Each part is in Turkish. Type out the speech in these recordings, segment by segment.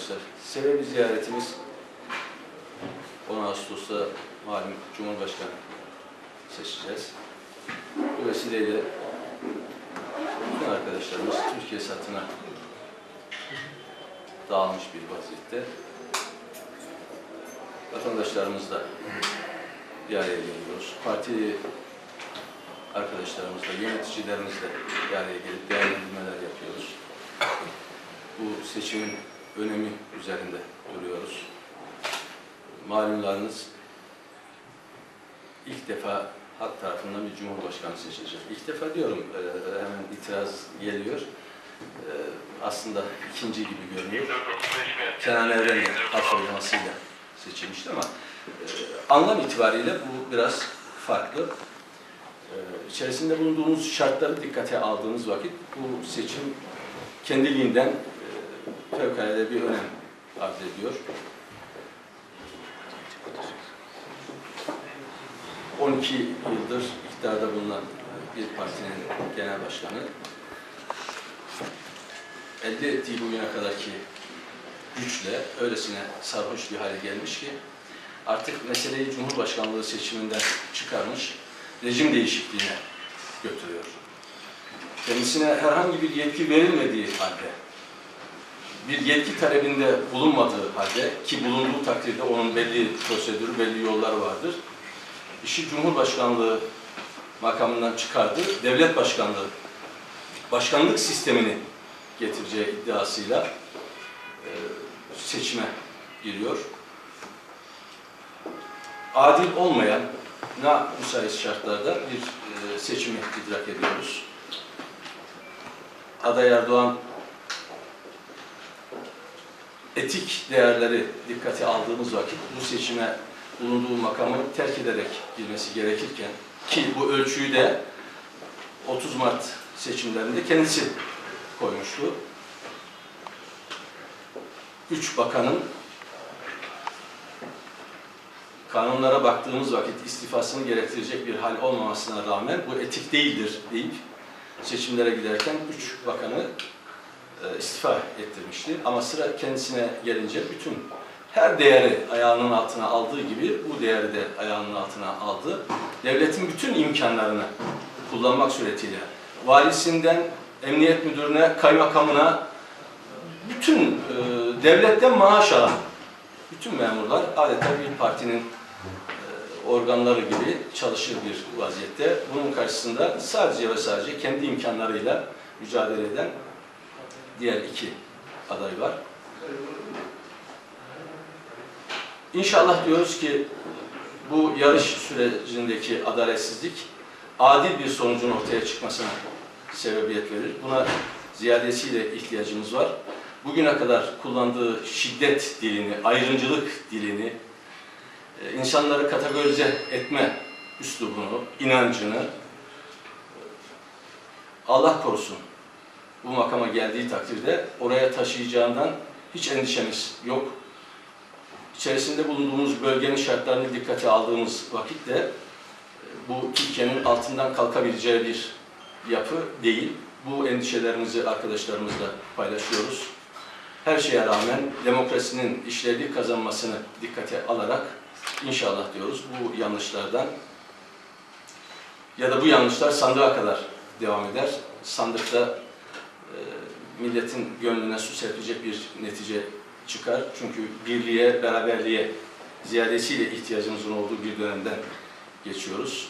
arkadaşlar. Sebebi ziyaretimiz 10 Ağustos'ta malum Cumhurbaşkanı seçeceğiz. Bu vesileyle bütün arkadaşlarımız Türkiye satına dağılmış bir vaziyette. Vatandaşlarımızla bir araya geliyoruz. Parti arkadaşlarımızla, yöneticilerimizle bir araya gelip değerlendirmeler yapıyoruz. Bu seçimin önemi üzerinde duruyoruz. Malumlarınız ilk defa halk tarafından bir cumhurbaşkanı seçilecek. İlk defa diyorum, e, hemen itiraz geliyor. E, Aslında ikinci gibi görünüyor. Kenan Evren'le halk oylamasıyla seçilmişti ama e, anlam itibariyle bu biraz farklı. İçerisinde bulunduğumuz şartları dikkate aldığınız vakit bu seçim kendiliğinden fevkalade bir önem arz ediyor. 12 yıldır iktidarda bulunan bir partinin genel başkanı elde ettiği bugüne kadarki güçle öylesine sarhoş bir hale gelmiş ki artık meseleyi Cumhurbaşkanlığı seçiminden çıkarmış, rejim değişikliğine götürüyor. Kendisine herhangi bir yetki verilmediği halde, bir yetki talebinde bulunmadığı halde ki bulunduğu takdirde onun belli prosedürü, belli yolları vardır. İşi Cumhurbaşkanlığı makamından çıkardı, devlet başkanlığı, başkanlık sistemini getireceği iddiasıyla e, seçime giriyor. Adil olmayan, na müsait şartlarda bir e, seçimi idrak ediyoruz. Aday Erdoğan etik değerleri dikkate aldığımız vakit bu seçime bulunduğu makamı terk ederek girmesi gerekirken ki bu ölçüyü de 30 Mart seçimlerinde kendisi koymuştu. Üç bakanın kanunlara baktığımız vakit istifasını gerektirecek bir hal olmamasına rağmen bu etik değildir deyip seçimlere giderken üç bakanı e, istifa ettirmişti. Ama sıra kendisine gelince bütün her değeri ayağının altına aldığı gibi bu değeri de ayağının altına aldı. Devletin bütün imkanlarını kullanmak suretiyle valisinden emniyet müdürüne, kaymakamına bütün e, devletten maaş alan bütün memurlar adeta bir partinin e, organları gibi çalışır bir vaziyette. Bunun karşısında sadece ve sadece kendi imkanlarıyla mücadele eden diğer iki aday var. İnşallah diyoruz ki bu yarış sürecindeki adaletsizlik adil bir sonucun ortaya çıkmasına sebebiyet verir. Buna ziyadesiyle ihtiyacımız var. Bugüne kadar kullandığı şiddet dilini, ayrımcılık dilini, e, insanları kategorize etme üslubunu, inancını Allah korusun bu makama geldiği takdirde oraya taşıyacağından hiç endişemiz yok. İçerisinde bulunduğumuz bölgenin şartlarını dikkate aldığımız vakitte e, bu Türkiye'nin altından kalkabileceği bir yapı değil. Bu endişelerimizi arkadaşlarımızla paylaşıyoruz. Her şeye rağmen demokrasinin işlevli kazanmasını dikkate alarak inşallah diyoruz bu yanlışlardan ya da bu yanlışlar sandığa kadar devam eder. Sandıkta milletin gönlüne su serpecek bir netice çıkar. Çünkü birliğe, beraberliğe ziyadesiyle ihtiyacımızın olduğu bir dönemden geçiyoruz.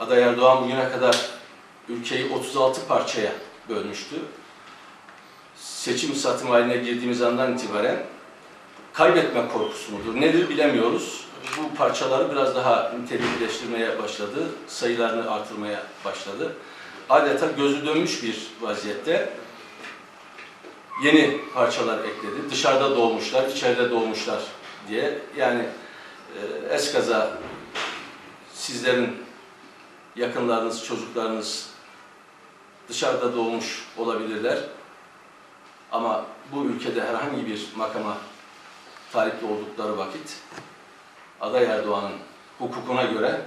Aday Erdoğan bugüne kadar ülkeyi 36 parçaya bölmüştü. Seçim satım haline girdiğimiz andan itibaren kaybetme korkusu mudur? Nedir bilemiyoruz. Bu parçaları biraz daha nitelikleştirmeye başladı. Sayılarını artırmaya başladı. Adeta gözü dönmüş bir vaziyette yeni parçalar ekledi. Dışarıda doğmuşlar, içeride doğmuşlar diye. Yani e, eskaza sizlerin yakınlarınız, çocuklarınız dışarıda doğmuş olabilirler. Ama bu ülkede herhangi bir makama talipli oldukları vakit aday Erdoğan'ın hukukuna göre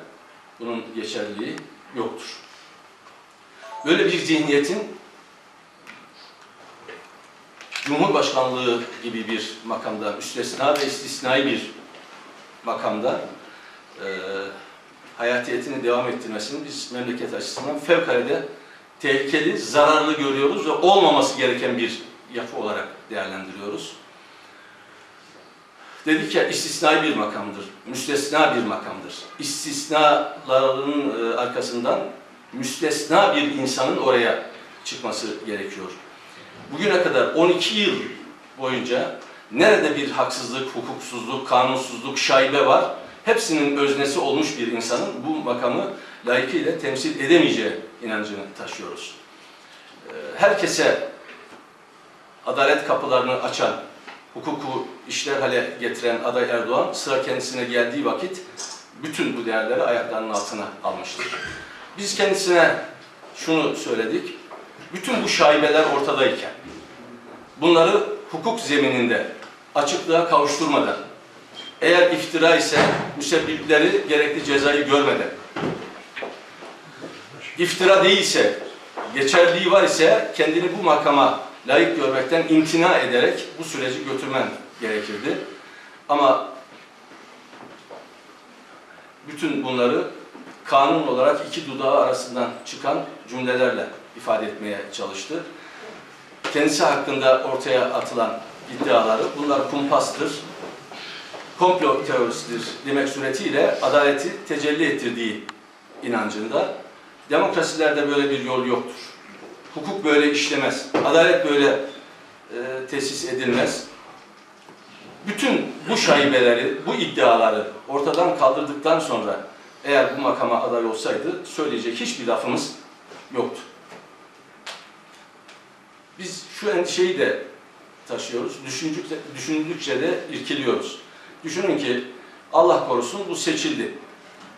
bunun geçerliliği yoktur. Böyle bir zihniyetin Cumhurbaşkanlığı gibi bir makamda, müstesna ve istisnai bir makamda e, hayatiyetini devam ettirmesini biz memleket açısından fevkalade tehlikeli, zararlı görüyoruz ve olmaması gereken bir yapı olarak değerlendiriyoruz. Dedik ya istisnai bir makamdır, müstesna bir makamdır. İstisnaların e, arkasından müstesna bir insanın oraya çıkması gerekiyor. Bugüne kadar 12 yıl boyunca nerede bir haksızlık, hukuksuzluk, kanunsuzluk, şaibe var, hepsinin öznesi olmuş bir insanın bu makamı layıkıyla temsil edemeyeceği inancını taşıyoruz. Ee, Herkese adalet kapılarını açan, hukuku işler hale getiren aday Erdoğan sıra kendisine geldiği vakit bütün bu değerleri ayaklarının altına almıştır. Biz kendisine şunu söyledik, bütün bu şaibeler ortadayken, bunları hukuk zemininde açıklığa kavuşturmadan, eğer iftira ise müsebbipleri gerekli cezayı görmeden, iftira değilse, geçerliği var ise kendini bu makama layık görmekten imtina ederek bu süreci götürmen gerekirdi. Ama bütün bunları kanun olarak iki dudağı arasından çıkan cümlelerle ifade etmeye çalıştı. Kendisi hakkında ortaya atılan iddiaları, bunlar kumpastır, komplo teorisidir demek suretiyle adaleti tecelli ettirdiği inancında. Demokrasilerde böyle bir yol yoktur. Hukuk böyle işlemez. Adalet böyle e, tesis edilmez. Bütün bu şaibeleri, bu iddiaları ortadan kaldırdıktan sonra eğer bu makama aday olsaydı söyleyecek hiçbir lafımız yoktu. Biz şu endişeyi de taşıyoruz. Düşündükçe, düşündükçe de irkiliyoruz. Düşünün ki Allah korusun bu seçildi.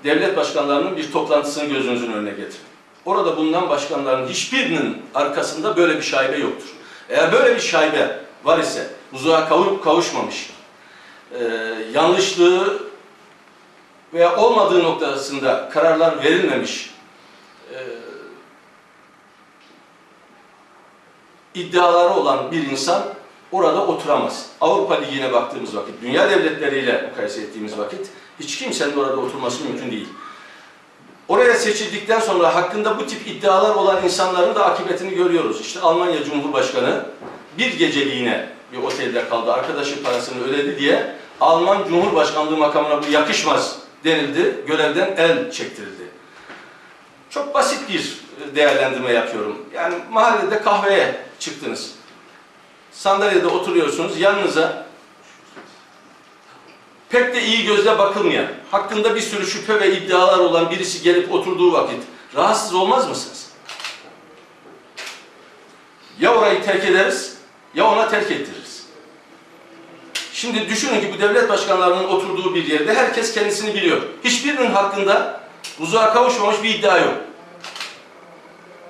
Devlet başkanlarının bir toplantısını gözünüzün önüne getirin. Orada bulunan başkanların hiçbirinin arkasında böyle bir şaibe yoktur. Eğer böyle bir şaibe var ise, kavu- kavuşmamış, yanlışlığı veya olmadığı noktasında kararlar verilmemiş, e, iddiaları olan bir insan orada oturamaz. Avrupa Ligi'ne baktığımız vakit, dünya devletleriyle mukayese ettiğimiz vakit hiç kimsenin orada oturması mümkün değil. Oraya seçildikten sonra hakkında bu tip iddialar olan insanların da akıbetini görüyoruz. İşte Almanya Cumhurbaşkanı bir geceliğine bir otelde kaldı, arkadaşı parasını ödedi diye Alman Cumhurbaşkanlığı makamına bu yakışmaz denildi, görevden el çektirildi. Çok basit bir değerlendirme yapıyorum. Yani mahallede kahveye çıktınız. Sandalyede oturuyorsunuz, yanınıza pek de iyi gözle bakılmayan, hakkında bir sürü şüphe ve iddialar olan birisi gelip oturduğu vakit rahatsız olmaz mısınız? Ya orayı terk ederiz, ya ona terk ettiririz. Şimdi düşünün ki bu devlet başkanlarının oturduğu bir yerde herkes kendisini biliyor. Hiçbirinin hakkında huzuğa kavuşmamış bir iddia yok.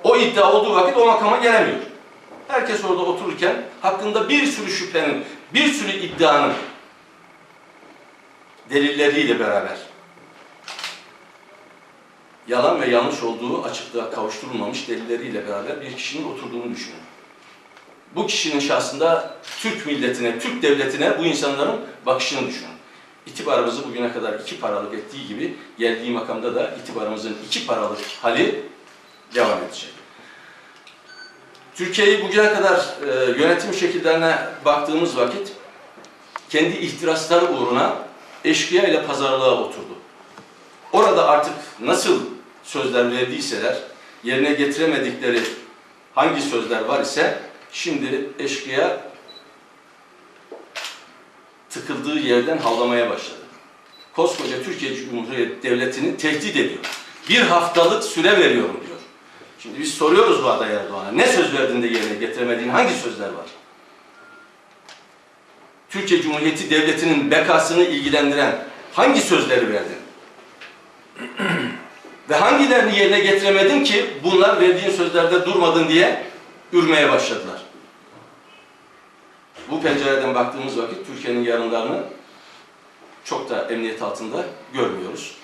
O iddia olduğu vakit o makama gelemiyor. Herkes orada otururken hakkında bir sürü şüphenin, bir sürü iddianın delilleriyle beraber yalan ve yanlış olduğu açıklığa kavuşturulmamış delilleriyle beraber bir kişinin oturduğunu düşünün. Bu kişinin şahsında Türk milletine, Türk devletine bu insanların bakışını düşünün. İtibarımızı bugüne kadar iki paralık ettiği gibi geldiği makamda da itibarımızın iki paralık hali devam edecek. Türkiye'yi bugüne kadar e, yönetim şekillerine baktığımız vakit kendi ihtirasları uğruna eşkıya ile pazarlığa oturdu. Orada artık nasıl sözler verdiyseler, yerine getiremedikleri hangi sözler var ise şimdi eşkıya tıkıldığı yerden havlamaya başladı. Koskoca Türkiye Cumhuriyeti Devleti'ni tehdit ediyor. Bir haftalık süre veriyorum diyor. Şimdi biz soruyoruz bu aday Erdoğan'a. Ne söz verdin de yerine getiremediğin hangi sözler var? Türkiye Cumhuriyeti Devleti'nin bekasını ilgilendiren hangi sözleri verdin? Ve hangilerini yerine getiremedin ki bunlar verdiğin sözlerde durmadın diye ürmeye başladılar. Bu pencereden baktığımız vakit Türkiye'nin yarınlarını çok da emniyet altında görmüyoruz.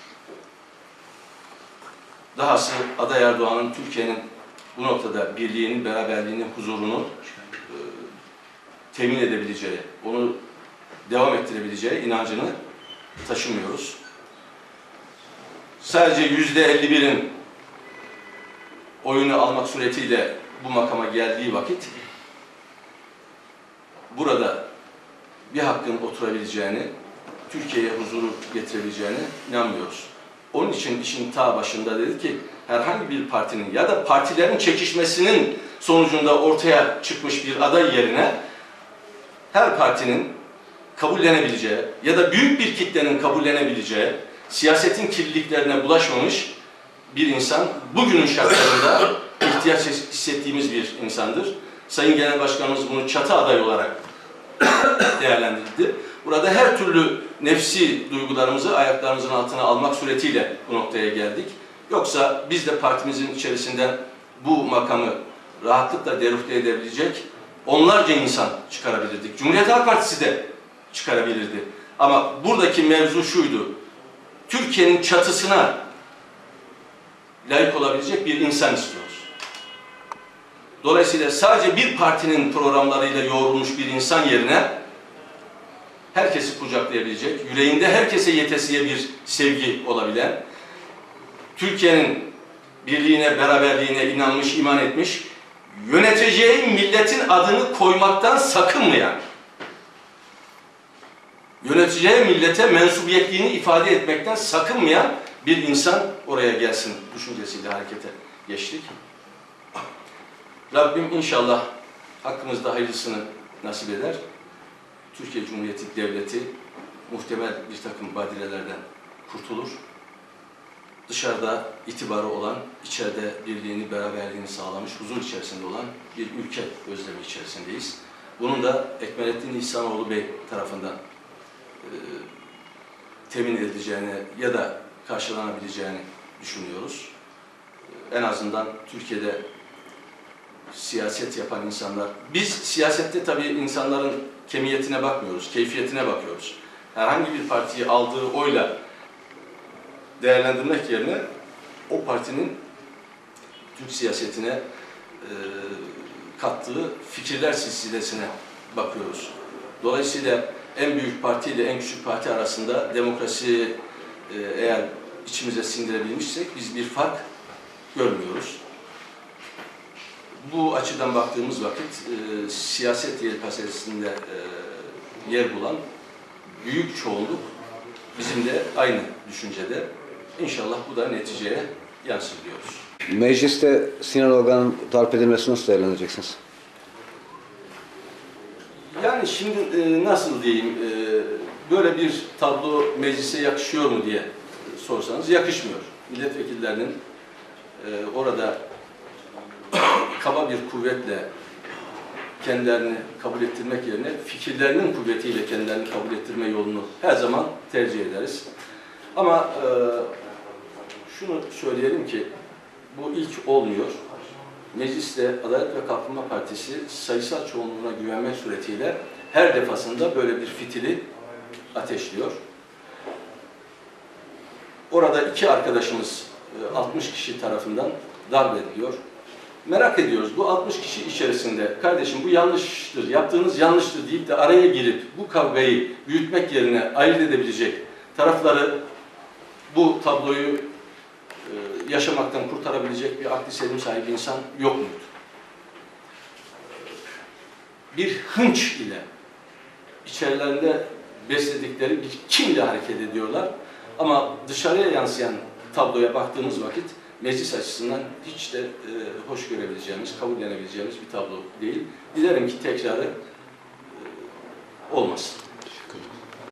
Dahası aday Erdoğan'ın Türkiye'nin bu noktada birliğini, beraberliğini, huzurunu e, temin edebileceği, onu devam ettirebileceği inancını taşımıyoruz. Sadece yüzde 51'in oyunu almak suretiyle bu makama geldiği vakit burada bir hakkın oturabileceğini, Türkiye'ye huzuru getirebileceğini inanmıyoruz. Onun için işin ta başında dedi ki herhangi bir partinin ya da partilerin çekişmesinin sonucunda ortaya çıkmış bir aday yerine her partinin kabullenebileceği ya da büyük bir kitlenin kabullenebileceği siyasetin kirliliklerine bulaşmamış bir insan bugünün şartlarında ihtiyaç hissettiğimiz bir insandır. Sayın Genel Başkanımız bunu çatı aday olarak değerlendirdi. Burada her türlü nefsi duygularımızı ayaklarımızın altına almak suretiyle bu noktaya geldik. Yoksa biz de partimizin içerisinden bu makamı rahatlıkla derufte edebilecek onlarca insan çıkarabilirdik. Cumhuriyet Halk Partisi de çıkarabilirdi. Ama buradaki mevzu şuydu. Türkiye'nin çatısına layık olabilecek bir insan istiyoruz. Dolayısıyla sadece bir partinin programlarıyla yoğrulmuş bir insan yerine herkesi kucaklayabilecek, yüreğinde herkese yetesiye bir sevgi olabilen, Türkiye'nin birliğine, beraberliğine inanmış, iman etmiş, yöneteceği milletin adını koymaktan sakınmayan, yöneteceği millete mensubiyetliğini ifade etmekten sakınmayan bir insan oraya gelsin düşüncesiyle harekete geçtik. Rabbim inşallah hakkımızda hayırlısını nasip eder. Türkiye Cumhuriyeti Devleti muhtemel bir takım badirelerden kurtulur. Dışarıda itibarı olan, içeride birliğini, beraberliğini sağlamış, huzur içerisinde olan bir ülke özlemi içerisindeyiz. Bunun da Ekmelettin İhsanoğlu Bey tarafından e, temin edileceğini ya da karşılanabileceğini düşünüyoruz. En azından Türkiye'de siyaset yapan insanlar, biz siyasette tabii insanların kemiyetine bakmıyoruz, keyfiyetine bakıyoruz. Herhangi bir partiyi aldığı oyla değerlendirmek yerine o partinin Türk siyasetine e, kattığı fikirler silsilesine bakıyoruz. Dolayısıyla en büyük parti ile en küçük parti arasında demokrasi e, eğer içimize sindirebilmişsek biz bir fark görmüyoruz. Bu açıdan baktığımız vakit e, siyaset yelpazesinde e, yer bulan büyük çoğunluk bizim de aynı düşüncede. İnşallah bu da neticeye yansır diyoruz. Mecliste Sinan Ogan'ın darp edilmesini nasıl değerlendireceksiniz? Yani şimdi e, nasıl diyeyim, e, böyle bir tablo meclise yakışıyor mu diye sorsanız yakışmıyor. Milletvekillerinin e, orada kaba bir kuvvetle kendilerini kabul ettirmek yerine fikirlerinin kuvvetiyle kendilerini kabul ettirme yolunu her zaman tercih ederiz. Ama e, şunu söyleyelim ki bu ilk olmuyor. Mecliste Adalet ve Kalkınma Partisi sayısal çoğunluğuna güvenmek suretiyle her defasında böyle bir fitili ateşliyor. Orada iki arkadaşımız e, 60 kişi tarafından darp ediliyor. Merak ediyoruz bu 60 kişi içerisinde kardeşim bu yanlıştır, yaptığınız yanlıştır deyip de araya girip bu kavgayı büyütmek yerine ayırt edebilecek tarafları bu tabloyu e, yaşamaktan kurtarabilecek bir akli selim sahibi insan yok muydu? Bir hınç ile içerilerinde besledikleri bir kimle hareket ediyorlar. Ama dışarıya yansıyan tabloya baktığımız vakit meclis açısından hiç de e, hoş görebileceğimiz, kabullenebileceğimiz bir tablo değil. Dilerim ki tekrarı e, olmasın.